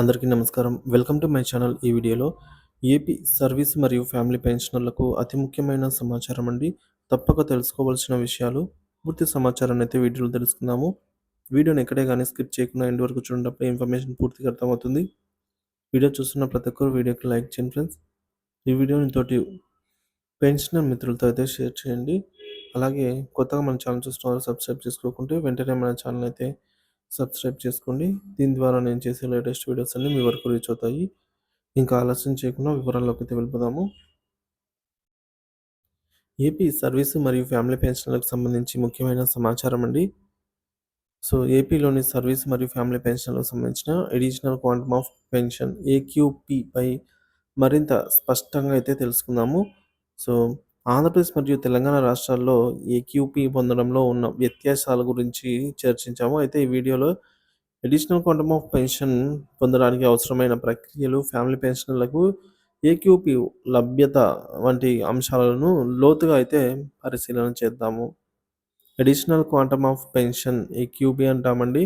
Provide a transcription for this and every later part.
అందరికీ నమస్కారం. Welcome to my channel ఈ వీడియోలో. ఏపీ సర్వీస్ మరియు ఫ్యామిలీ పెన్షనర్లకు అతి ముఖ్యమైన సమాచారం అండి. తప్పక తెలుసుకోవాల్సిన విషయాలు పూర్తి సమాచారాన్ని అయితే వీడియోలో తెలుసుకుందాము. వీడియోని ఎక్కడే కానీ స్కిప్ చేయకుండా ఎండ్ వరకు చూడటప్పుడు ఇన్ఫర్మేషన్ పూర్తిగా అర్థమవుతుంది. వీడియో చూస్తున్న ప్రతి ఒక్కరు వీడియోకి లైక్ చేయండి ఫ్రెండ్స్. ఈ వీడియోని తోటి పెన్షనర్ మిత్రులతో అయితే షేర్ చేయండి. అలాగే కొత్తగా మన ఛానల్ చూస్తున్న సబ్స్క్రైబ్ చేసుకోకుంటే వెంటనే మన ఛానల్ అయితే సబ్స్క్రైబ్ చేసుకోండి. దీని ద్వారా నేను చేసే లేటెస్ట్ వీడియోస్ అన్ని మీ వరకు రీచ్ అవుతాయి. ఇంకా ఆలస్యం చేయకుండా వివరాల్లోకి అయితే వెళ్ళిపోదాము. ఏపీ సర్వీసు మరియు ఫ్యామిలీ పెన్షన్లకు సంబంధించి ముఖ్యమైన సమాచారం అండి. సో ఏపీలోని సర్వీస్ మరియు ఫ్యామిలీ పెన్షన్లకు సంబంధించిన ఎడిషనల్ క్వాంటమ్ ఆఫ్ పెన్షన్ ఏక్యూపీపై మరింత స్పష్టంగా అయితే తెలుసుకుందాము. సో ఆంధ్రప్రదేశ్ మరియు తెలంగాణ రాష్ట్రాల్లో ఏక్యూపీ పొందడంలో ఉన్న వ్యత్యాసాల గురించి చర్చించాము. అయితే ఈ వీడియోలో అడిషనల్ క్వాంటమ్ ఆఫ్ పెన్షన్ పొందడానికి అవసరమైన ప్రక్రియలు ఫ్యామిలీ పెన్షన్లకు ఏక్యూపీ లభ్యత వంటి అంశాలను లోతుగా అయితే పరిశీలన చేద్దాము. Additional quantum of pension AQP అంటామండి.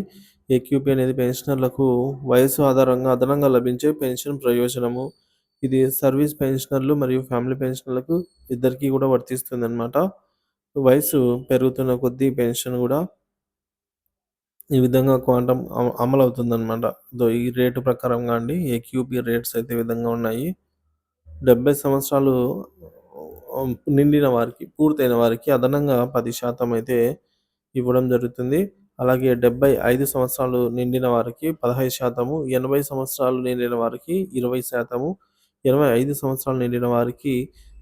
ఏక్యూపీ అనేది పెన్షనర్లకు వయసు ఆధారంగా అదనంగా లభించే పెన్షన్ ప్రయోజనము. ఇది సర్వీస్ పెన్షనర్లు మరియు ఫ్యామిలీ పెన్షనర్లకు ఇద్దరికీ కూడా వర్తిస్తుంది అనమాట వయసు పెరుగుతున్న కొద్దీ పెన్షన్ కూడా ఈ విధంగా క్వాంటమ్ అమలు అవుతుందన్నమాట ఈ రేటు ప్రకారంగా అండి ఏక్యూపీ రేట్స్ అయితే విధంగా ఉన్నాయి. డెబ్బై సంవత్సరాలు నిండిన వారికి పూర్తయిన వారికి అదనంగా పది శాతం అయితే ఇవ్వడం జరుగుతుంది. అలాగే డెబ్బై ఐదు సంవత్సరాలు నిండిన వారికి పదహైదు శాతము ఎనభై సంవత్సరాలు నిండిన వారికి ఇరవై శాతము ఇరవై ఐదు సంవత్సరాలు నిండిన వారికి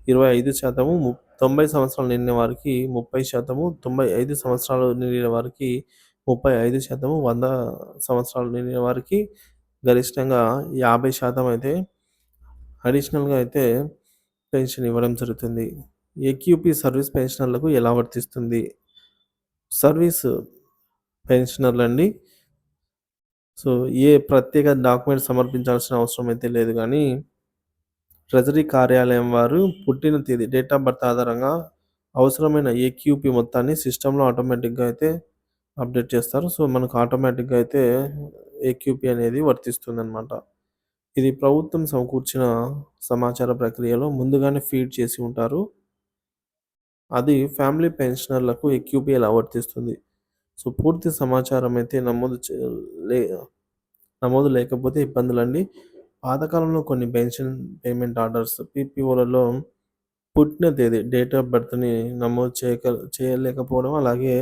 ఇరవై ఐదు శాతము తొంభై సంవత్సరాలు నిండిన వారికి ముప్పై శాతము తొంభై ఐదు సంవత్సరాలు నిండిన వారికి ముప్పై ఐదు శాతము వంద సంవత్సరాలు నిండిన వారికి గరిష్టంగా యాభై శాతం అయితే అడిషనల్గా అయితే పెన్షన్ ఇవ్వడం జరుగుతుంది. ఎక్యూపీ సర్వీస్ పెన్షనర్లకు ఎలా వర్తిస్తుంది? సర్వీస్ పెన్షనర్లు అండి సో ఏ ప్రత్యేక డాక్యుమెంట్ సమర్పించాల్సిన అవసరం అయితే లేదు కానీ ట్రెజరీ కార్యాలయం వారు పుట్టిన తేదీ డేట్ ఆఫ్ బర్త్ ఆధారంగా అవసరమైన ఏక్యూపీ మొత్తాన్ని సిస్టంలో ఆటోమేటిక్గా అయితే అప్డేట్ చేస్తారు. సో మనకు ఆటోమేటిక్గా అయితే ఏక్యూపీ అనేది వర్తిస్తుంది అనమాట ఇది ప్రభుత్వం సమకూర్చిన సమాచార ప్రక్రియలో ముందుగానే ఫీడ్ చేసి ఉంటారు. అది ఫ్యామిలీ పెన్షనర్లకు ఏక్యూపీ ఎలా వర్తిస్తుంది? సో పూర్తి సమాచారం అయితే నమోదు లే నమోదు లేకపోతే ఇబ్బందులండి. పాతకాలంలో కొన్ని పెన్షన్ పేమెంట్ ఆర్డర్స్ పీపీఓలలో పుట్టిన తేదీ డేట్ ఆఫ్ బర్త్ని నమోదు చేయక చేయలేకపోవడం అలాగే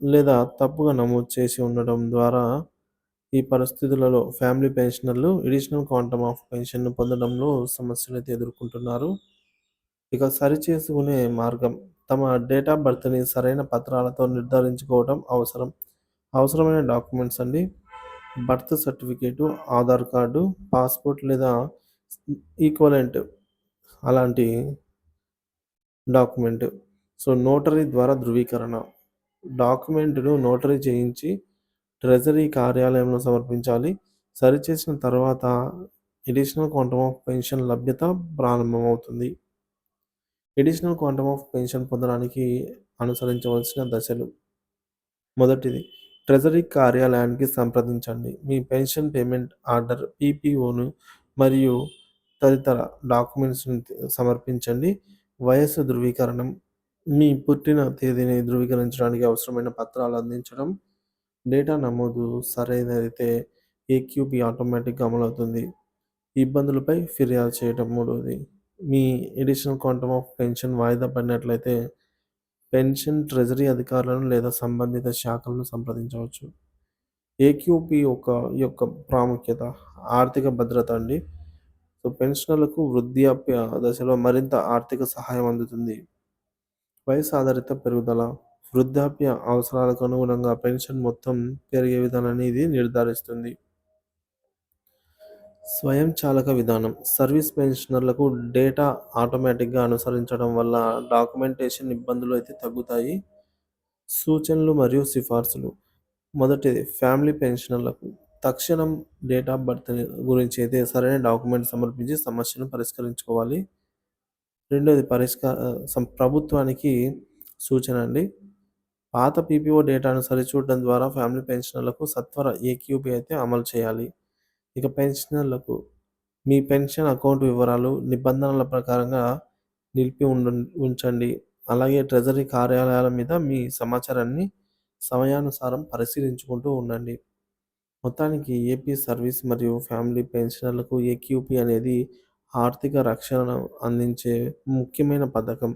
లేదా తప్పుగా నమోదు చేసి ఉండడం ద్వారా ఈ పరిస్థితులలో ఫ్యామిలీ పెన్షనర్లు ఎడిషనల్ క్వాంటమ్ ఆఫ్ పెన్షన్ను పొందడంలో సమస్యలు అయితే ఎదుర్కొంటున్నారు. ఇక సరిచేసుకునే మార్గం తమ డేట్ ఆఫ్ బర్త్ని సరైన పత్రాలతో నిర్ధారించుకోవడం అవసరం. అవసరమైన డాక్యుమెంట్స్ అండి. Birth certificate Aadhaar card passport లేదా ఈక్వలెంట్ అలాంటి డాక్యుమెంట్. సో నోటరీ ద్వారా ధృవీకరణ. డాక్యుమెంట్ను నోటరీ చేయించి ట్రెజరీ కార్యాలయంలో సమర్పించాలి. సరిచేసిన తర్వాత ఎడిషనల్ క్వాంటమ్ ఆఫ్ పెన్షన్ లభ్యత ప్రారంభమవుతుంది. ఎడిషనల్ క్వాంటమ్ ఆఫ్ పెన్షన్ పొందడానికి అనుసరించవలసిన దశలు. మొదటిది ట్రెజరీ కార్యాలయానికి సంప్రదించండి. మీ పెన్షన్ పేమెంట్ ఆర్డర్ పీపీఓను మరియు తదితర డాక్యుమెంట్స్ని సమర్పించండి. వయస్సు ధృవీకరణం మీ పుట్టిన తేదీని ధృవీకరించడానికి అవసరమైన పత్రాలు అందించడం డేటా నమోదు సరైనదైతే ఏక్యూబీ ఆటోమేటిక్గా అమలవుతుంది. ఇబ్బందులపై ఫిర్యాదు చేయడం మూడవది. మీ ఎడిషనల్ క్వాంటమ్ ఆఫ్ పెన్షన్ వాయిదా పడినట్లయితే పెన్షన్ ట్రెజరీ అధికారులను లేదా సంబంధిత శాఖలను సంప్రదించవచ్చు. ఏక్యూపీ ఒక యొక్క ప్రాముఖ్యత ఆర్థిక భద్రత అండి. సో పెన్షనర్లకు వృద్ధాప్య దశలో మరింత ఆర్థిక సహాయం అందుతుంది. వయసు ఆధారిత పెరుగుదల వృద్ధాప్య అవసరాలకు అనుగుణంగా పెన్షన్ మొత్తం పెరిగే విధానాన్ని ఇది నిర్ధారిస్తుంది. స్వయంచాలక విధానం. సర్వీస్ పెన్షనర్లకు డేటా ఆటోమేటిక్గా అనుసరించడం వల్ల డాక్యుమెంటేషన్ ఇబ్బందులు అయితే తగ్గుతాయి. సూచనలు మరియు సిఫార్సులు. మొదటిది ఫ్యామిలీ పెన్షనర్లకు తక్షణం డేట్ ఆఫ్ బర్త్ గురించి అయితే సరైన డాక్యుమెంట్ సమర్పించి సమస్యను పరిష్కరించుకోవాలి. రెండోది పరిష్కార ప్రభుత్వానికి సూచన అండి. పాత పీపీఓ డేటాను సరిచూడడం ద్వారా ఫ్యామిలీ పెన్షనర్లకు సత్వర ఏక్యూబీ అయితే అమలు చేయాలి. ఇక పెన్షనర్లకు మీ పెన్షన్ అకౌంట్ వివరాలు నిబంధనల ప్రకారంగా నిలిపి ఉండు ఉంచండి. అలాగే ట్రెజరీ కార్యాలయాల మీద మీ సమాచారాన్ని సమయానుసారం పరిశీలించుకుంటూ ఉండండి. మొత్తానికి ఏపీ సర్వీస్ మరియు ఫ్యామిలీ పెన్షనర్లకు ఏక్యూపీ అనేది ఆర్థిక రక్షణను అందించే ముఖ్యమైన పథకం.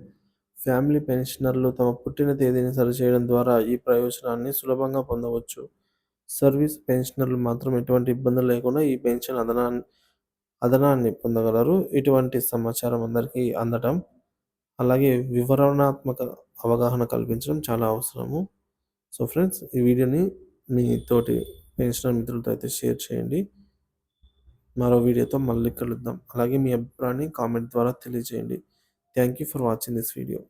ఫ్యామిలీ పెన్షనర్లు తమ పుట్టిన తేదీని సరిచేయడం ద్వారా ఈ ప్రయోజనాన్ని సులభంగా పొందవచ్చు. సర్వీస్ పెన్షనర్లు మాత్రం ఎటువంటి ఇబ్బందులు లేకుండా ఈ పెన్షన్ అదనాన్ని అదనాన్ని పొందగలరు. ఇటువంటి సమాచారం అందరికీ అందటం అలాగే వివరణాత్మక అవగాహన కల్పించడం చాలా అవసరము. సో ఫ్రెండ్స్ ఈ వీడియోని మీ తోటి పెన్షనర్ మిత్రులతో అయితే షేర్ చేయండి. మరో వీడియోతో మళ్ళీ కలుద్దాం. అలాగే మీ అభిప్రాయాన్ని కామెంట్ ద్వారా తెలియజేయండి. Thank you for watching this video.